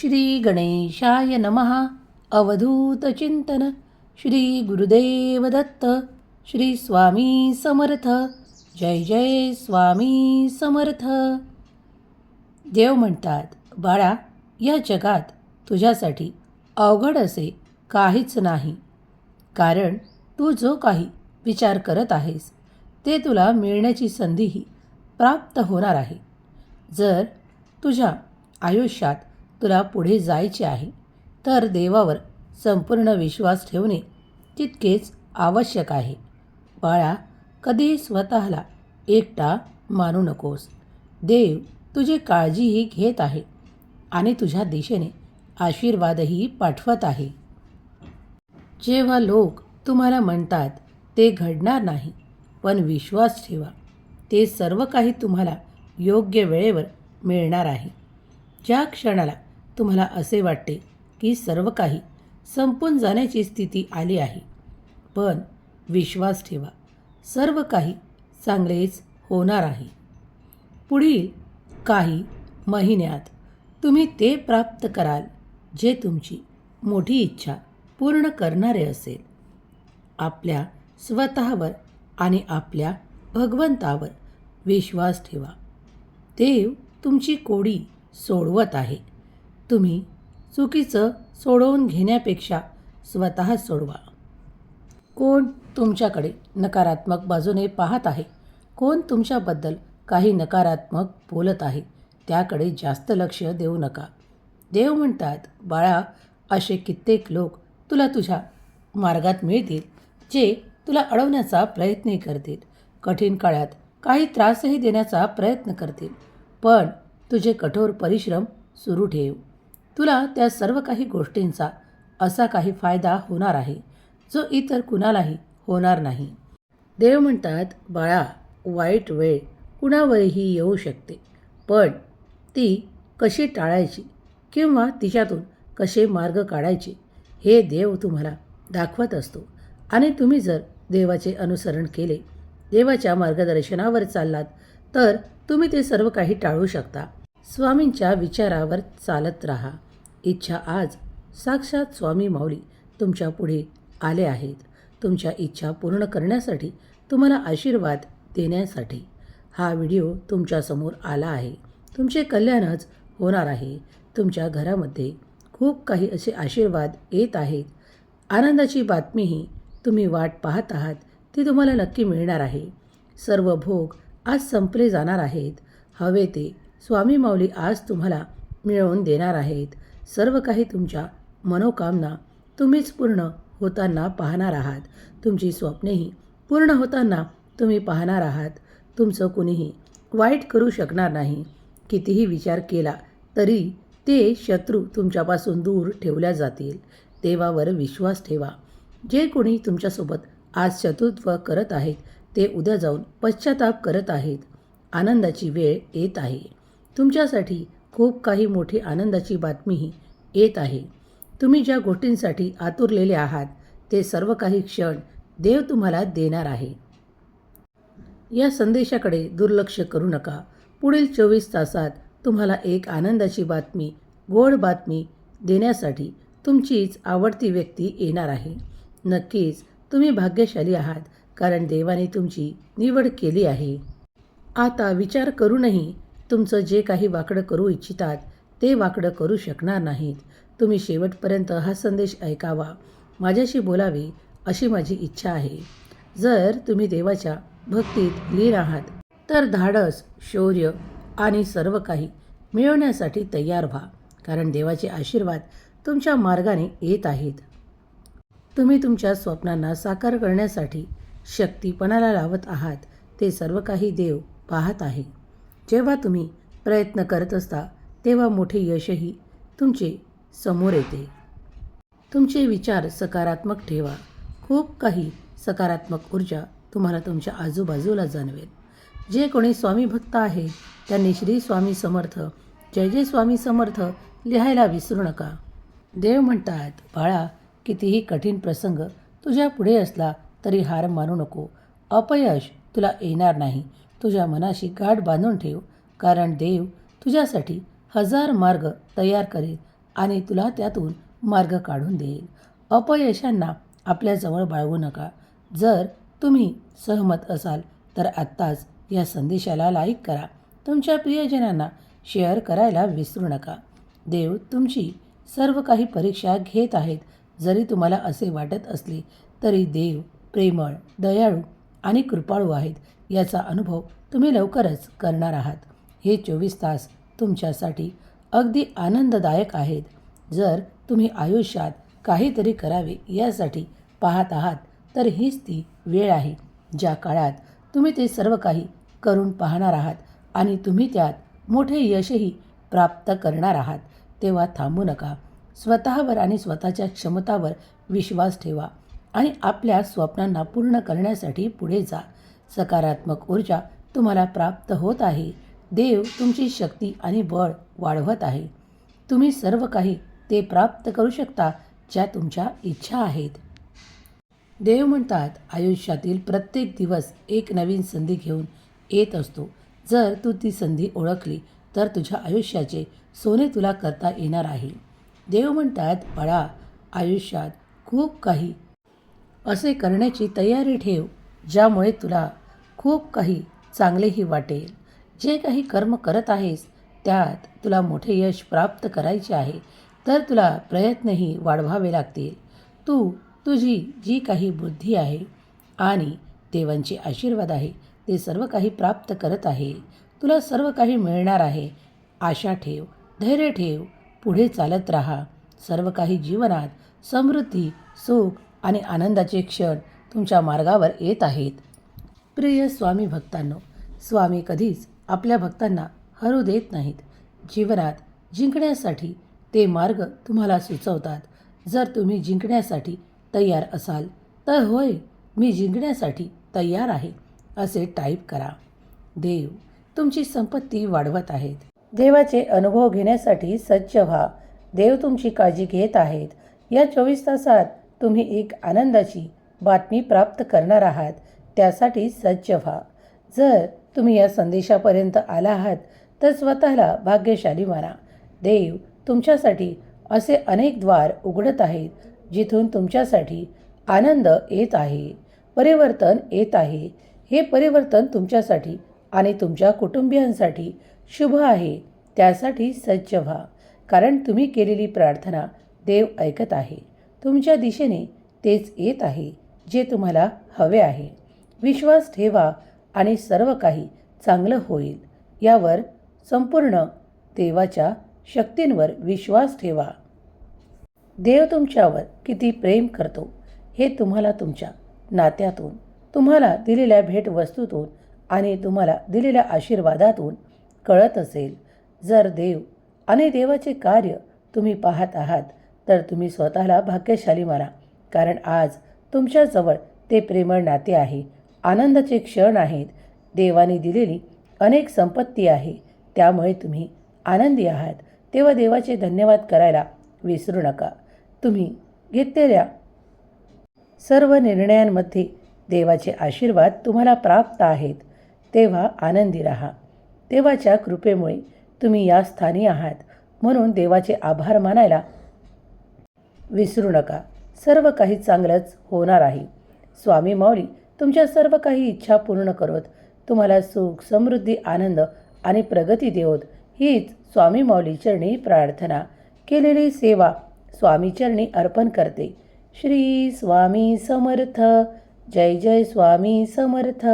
श्री गणेशाय नमः अवधूतचिंतन श्री गुरुदेव दत्त। श्री स्वामी समर्थ। जय जय स्वामी समर्थ। देव म्हणतात बाळा या जगात तुझ्यासाठी अवघड असे काहीच नाही. कारण तू जो काही विचार करत आहेस ते तुला मिळण्याची संधीही प्राप्त होणार आहे. जर तुझ्या आयुष्यात तुला पुढे जायचे आहे तर देवावर संपूर्ण विश्वास ठेवणे तितकेच आवश्यक आहे. बाळा कधीही स्वतःला एकटा मानू नकोस. देव तुझी काळजीही घेत आहे आणि तुझ्या दिशेने आशीर्वादही पाठवत आहे. जेव्हा लोक तुम्हाला म्हणतात ते घडणार नाही पण विश्वास ठेवा. ते सर्व काही तुम्हाला योग्य वेळेवर मिळणार आहे. ज्या क्षणाला तुम्हाला असे वाटते की सर्व काही संपून जाण्याची स्थिती आली आहे. पण विश्वास ठेवा सर्व काही चांगलेच होणार आहे. पुढील काही महिन्यात तुम्ही ते प्राप्त कराल जे तुमची मोठी इच्छा पूर्ण करणारे असेल. आपल्या स्वतःवर आणि आपल्या भगवंतावर विश्वास ठेवा. देव तुमची कोडी सोडवत आहे. तुम्ही चुकीचं सोडवून घेण्यापेक्षा स्वतः सोडवा. कोण तुमच्याकडे नकारात्मक बाजूने पाहत आहे? कोण तुमच्याबद्दल काही नकारात्मक बोलत आहे? त्याकडे जास्त लक्ष देऊ नका. देव म्हणतात बाळा असे कित्येक लोक तुला तुझ्या मार्गात मिळतील जे तुला अडवण्याचा प्रयत्नही करतील. कठीण काळात काही त्रासही देण्याचा प्रयत्न करतील. पण तुझे कठोर परिश्रम सुरू ठेव. तुला त्या सर्व काही गोष्टींचा असा काही फायदा होणार आहे जो इतर कुणालाही होणार नाही. देव म्हणतात बाळा वाईट वेळ कुणावरही येऊ शकते पण ती कशी टाळायची किंवा तिच्यातून कसे मार्ग काढायचे हे देव तुम्हाला दाखवत असतो. आणि तुम्ही जर देवाचे अनुसरण केले देवाच्या मार्गदर्शनावर चाललात तर तुम्ही ते सर्व काही टाळू शकता. स्वामींच्या विचारावर चालत राहा. इच्छा आज साक्षात स्वामी माऊली तुमच्यापुढे आले आहेत. तुमच्या इच्छा पूर्ण करण्यासाठी तुम्हाला आशीर्वाद देण्यासाठी हा व्हिडिओ तुमच्यासमोर आला आहे. तुमचे कल्याणच होणार आहे. तुमच्या घरामध्ये खूप काही असे आशीर्वाद येत आहेत. आनंदाची बातमीही तुम्ही वाट पाहत आहात ती तुम्हाला नक्की मिळणार आहे. सर्व भोग आज संपले जाणार आहेत. हवे ते स्वामी माऊली आज तुम्हाला मिळवून देणार आहेत. सर्व काही तुमच्या मनोकामना तुम्हीच पूर्ण होताना पाहणार आहात. तुमची स्वप्नेही पूर्ण होताना तुम्ही पाहणार आहात. तुमचं कुणीही वाईट करू शकणार नाही. कितीही विचार केला तरी ते शत्रू तुमच्यापासून दूर ठेवल्या जातील. देवावर विश्वास ठेवा. जे कोणी तुमच्यासोबत आज शत्रुत्व करत आहेत ते उद्या जाऊन पश्चाताप करत आहेत. आनंदाची वेळ येत आहे. तुमच्यासाठी खूप काही मोठी आनंदाची बातमीही येत आहे. तुम्ही ज्या गोष्टींसाठी आतुरलेले आहात ते सर्व काही क्षण देव तुम्हाला देणार आहे. या संदेशाकडे दुर्लक्ष करू नका. पुढील चोवीस तासात तुम्हाला एक आनंदाची बातमी गोड बातमी देण्यासाठी तुमचीच आवडती व्यक्ती येणार आहे. नक्कीच तुम्ही भाग्यशाली आहात कारण देवाने तुमची निवड केली आहे. आता विचार करूनही तुमचं जे काही वाकडं करू इच्छितात ते वाकडं करू शकणार नाहीत. तुम्ही शेवटपर्यंत हा संदेश ऐकावा. माझ्याशी बोलावे अशी माझी इच्छा आहे. जर तुम्ही देवाच्या भक्तीत लीन आहात तर धाडस शौर्य आणि सर्व काही मिळवण्यासाठी तयार व्हा कारण देवाचे आशीर्वाद तुमच्या मार्गाने येत आहेत. तुम्ही तुमच्या स्वप्नांना साकार करण्यासाठी शक्तीपणाला लावत आहात. ते सर्व काही देव पाहत आहे. जेव्हा तुम्ही प्रयत्न करत असता तेव्हा मोठे यशही तुमचे समोर येते. तुमचे विचार सकारात्मक ठेवा. खूप काही सकारात्मक ऊर्जा तुम्हाला तुमच्या आजूबाजूला जाणवेल. जे कोणी स्वामी भक्त आहेत त्यांनी श्री स्वामी समर्थ जय जय स्वामी समर्थ लिहायला विसरू नका. देव म्हणतात बाळा कितीही कठीण प्रसंग तुझ्या पुढे असला तरी हार मानू नको. अपयश तुला येणार नाही. तुझ्या मनाशी गाठ बांधून ठेव कारण देव तुझ्यासाठी हजार मार्ग तयार करेल आणि तुला त्यातून मार्ग काढून देईल. अपयशांना आपल्याजवळ बाळगू नका. जर तुम्ही सहमत असाल तर आत्ताच या संदेशाला लाईक करा. तुमच्या प्रियजनांना शेअर करायला विसरू नका. देव तुमची सर्व काही परीक्षा घेत आहेत. जरी तुम्हाला असे वाटत असले तरी देव प्रेमळ दयाळू आणि कृपाळू आहेत. याचा अनुभव तुम्ही लवकरच करणार आहात. हे चोवीस तास तुमच्यासाठी अगदी आनंददायक आहेत. जर तुम्ही आयुष्यात काहीतरी करावे यासाठी पाहत आहात तर हीच ती वेळ आहे ज्या काळात तुम्ही ते सर्व काही करून पाहणार आहात आणि तुम्ही त्यात मोठे यशही प्राप्त करणार आहात. तेव्हा थांबू नका. स्वतःवर आणि स्वतःच्या क्षमतावर विश्वास ठेवा. आणि आपल्या स्वप्नांना पूर्ण करण्यासाठी पुढे जा. सकारात्मक ऊर्जा तुम्हाला प्राप्त होत आहे. देव तुमची शक्ती आणि बळ वाढवत आहे. तुम्ही सर्व काही ते प्राप्त करू शकता ज्या तुमच्या इच्छा आहेत. देव म्हणतात आयुष्यातील प्रत्येक दिवस एक नवीन संधी घेऊन येत असतो. जर तू ती संधी ओळखली तर तुझ्या आयुष्याचे सोने तुला करता येणार आहे. देव म्हणतात बाळा आयुष्यात खूप काही असे करण्याची तयारी ठेव ज्यामुळे तुला खूप काही चांगलेही वाटेल. जे काही कर्म करत आहेस त्यात तुला मोठे यश प्राप्त करायचे आहे तर तुला प्रयत्नही वाढवावे लागतील. तू तुझी जी काही बुद्धी आहे आणि देवांचे आशीर्वाद आहे ते सर्व काही प्राप्त करत आहे. तुला सर्व काही मिळणार आहे. आशा ठेव धैर्य ठेव पुढे चालत राहा. सर्व काही जीवनात समृद्धी सुख आणि आनंदाचे क्षण तुमच्या मार्गावर येत आहेत. प्रिय स्वामी भक्तांनो स्वामी कधीच आपल्या भक्तांना हरू देत नाहीत. जीवनात जिंकण्यासाठी ते मार्ग तुम्हाला सुचवतात. जर तुम्ही जिंकण्यासाठी तयार असाल तर होय मी जिंकण्यासाठी तयार आहे असे टाईप करा. देव तुमची संपत्ती वाढवत आहेत. देवाचे अनुभव घेण्यासाठी सज्ज व्हा. देव तुमची काळजी घेत आहेत. या चोवीस तासात तुम्ही एक आनंदाची बातमी प्राप्त करणार आहात त्यासाठी सज्ज व्हा. जर तुम्ही या संदेशापर्यंत आला आहात तर स्वतःला भाग्यशाली माना. देव तुमच्यासाठी असे अनेक द्वार उघडत आहेत जिथून तुमच्यासाठी आनंद येत आहे परिवर्तन येत आहे. हे परिवर्तन तुमच्यासाठी आणि तुमच्या कुटुंबियांसाठी शुभ आहे त्यासाठी सज्ज व्हा. कारण तुम्ही केलेली प्रार्थना देव ऐकत आहे. तुमच्या दिशेने तेच येत आहे जे तुम्हाला हवे आहे. विश्वास ठेवा आणि सर्व काही चांगलं होईल. यावर संपूर्ण देवाच्या शक्तींवर विश्वास ठेवा. देव तुमच्यावर किती प्रेम करतो हे तुम्हाला तुमच्या नात्यातून तुम्हाला दिलेल्या भेटवस्तूतून आणि तुम्हाला दिलेल्या आशीर्वादातून कळत असेल. जर देव आणि देवाचे कार्य तुम्ही पाहत आहात तर तुम्ही स्वतःला भाग्यशाली माना. कारण आज तुमच्याजवळ ते प्रेमळ नाते आहे. आनंदाचे क्षण आहेत. देवाने दिलेली अनेक संपत्ती आहे. त्यामुळे तुम्ही आनंदी आहात. तेव्हा देवाचे धन्यवाद करायला विसरू नका. तुम्ही घेतलेल्या सर्व निर्णयांमध्ये देवाचे आशीर्वाद तुम्हाला प्राप्त आहेत. तेव्हा आनंदी राहा. देवाच्या कृपेमुळे तुम्ही या स्थानी आहात. म्हणून देवाचे आभार मानायला विसरू नका. सर्व काही चांगलंच होणार आहे. स्वामी माऊली तुमच्या सर्व काही इच्छा पूर्ण करत. तुम्हाला सुख समृद्धी आनंद आणि प्रगती देवत. हीच स्वामी माऊली चरणी प्रार्थना. केलेली सेवा स्वामी चरणी अर्पण करते. श्री स्वामी समर्थ. जय जय स्वामी समर्थ.